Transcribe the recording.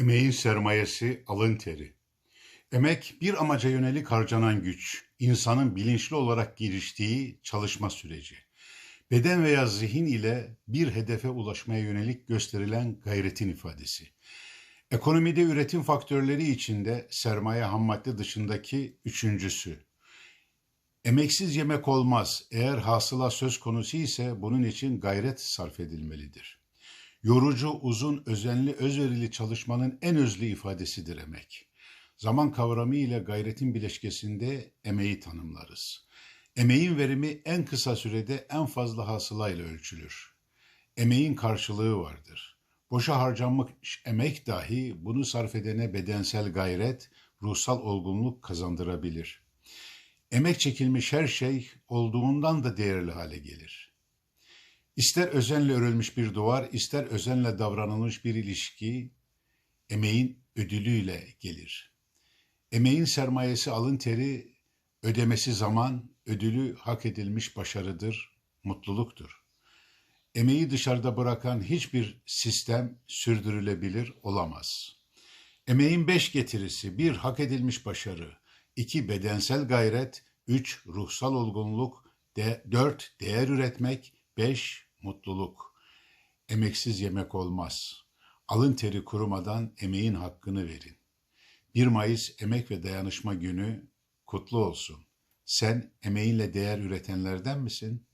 Emeğin sermayesi alın teri. Emek bir amaca yönelik harcanan güç, insanın bilinçli olarak giriştiği çalışma süreci. Beden veya zihin ile bir hedefe ulaşmaya yönelik gösterilen gayretin ifadesi. Ekonomide üretim faktörleri içinde sermaye ham madde dışındaki üçüncüsü. Emeksiz yemek olmaz. Eğer hasıla söz konusu ise bunun için gayret sarf edilmelidir. Yorucu, uzun, özenli, özverili çalışmanın en özlü ifadesidir emek. Zaman kavramı ile gayretin bileşkesinde emeği tanımlarız. Emeğin verimi en kısa sürede en fazla hasılayla ölçülür. Emeğin karşılığı vardır. Boşa harcanmış emek dahi bunu sarf edene bedensel gayret, ruhsal olgunluk kazandırabilir. Emek çekilmiş her şey olduğundan da değerli hale gelir. İster özenle örülmüş bir duvar, ister özenle davranılmış bir ilişki, emeğin ödülüyle gelir. Emeğin sermayesi alın teri, ödemesi zaman, ödülü hak edilmiş başarıdır, mutluluktur. Emeği dışarıda bırakan hiçbir sistem sürdürülebilir olamaz. Emeğin beş getirisi, bir hak edilmiş başarı, iki bedensel gayret, üç ruhsal olgunluk, dört değer üretmek, beş mutluluk. Emeksiz yemek olmaz. Alın teri kurumadan emeğin hakkını verin. 1 Mayıs Emek ve Dayanışma Günü kutlu olsun. Sen emeğinle değer üretenlerden misin?